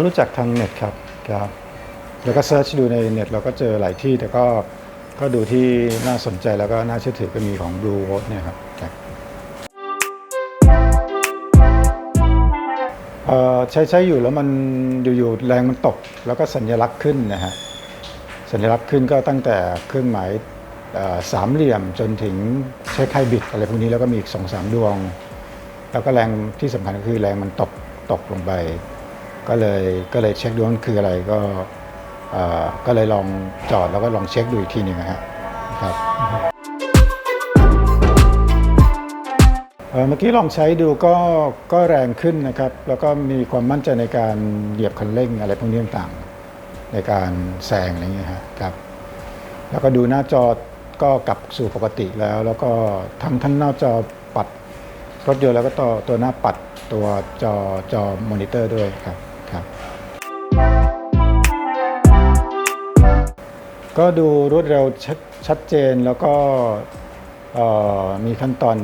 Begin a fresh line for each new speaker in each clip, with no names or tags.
เขารู้จักทางเน็ตครับครับแล้วก็เซิร์ชดูในเน็ตเราก็เจอหลายที่แต่ก็ก็ดูที่น่าสนใจแล้วก็น่าเชื่อถือก็มีของ Blue w o t เนี่ยครับเอ่อใช้ใช้อยู่แล้วมันอยู่ๆแรงมันตกแล้วก็สัญลักษณ์ขึ้นนะฮะสัญลักษณ์ขึ้นก็ตั้งแต่เครื่องหมายสามเหลี่ยมจนถึงใช้ไคบิดอะไรพวกนี้แล้วก็มีอีกสองสามดวง แล้วก็แรงที่สำคัญก็คือแรงมันตกตกลงไป ก็เลยก็เลยเช็คดูมันคืออะไรก็อ่อก็เลยลองจอดแล้วก็ลองเช็คดูอีกทีหนึ่งนะครับเออเมื่อกี้ลองใช้ดูก็ก็แรงขึ้นนะครับ แล้วก็มีความมั่นใจในการเหยียบคันเร่งอะไรพวกนี้ต่างๆในการแซงอะไรเงี้ยครับ แล้วก็ดูหน้าจอก็กลับสู่ปกติแล้ว แล้วก็ทั้งทั้งหน้าจอปัดรถยนต์แล้วก็ตัวตัวหน้าปัดตัวจอจอมอนิเตอร์ด้วยครับ ก็ดูรวดเร็วชัดชัดเจนแล้วก็มีขั้นตอน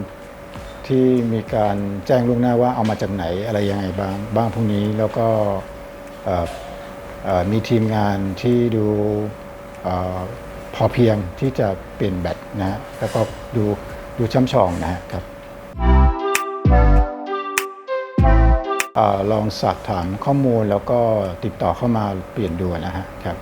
ที่มีการแจ้งล่วงหน้าว่าเอามาจากไหนอะไรยังไงบ้างบ้างพวกนี้แล้วก็มีทีมงานที่ดูอพอเพียงที่จะเปลี่ยนแบตนะฮะแล้วก็ดูดูช่ำชองนะครับอลองสอบถามข้อมูลแล้วก็ติดต่อเข้ามาเปลี่ยนดูนะฮะครับ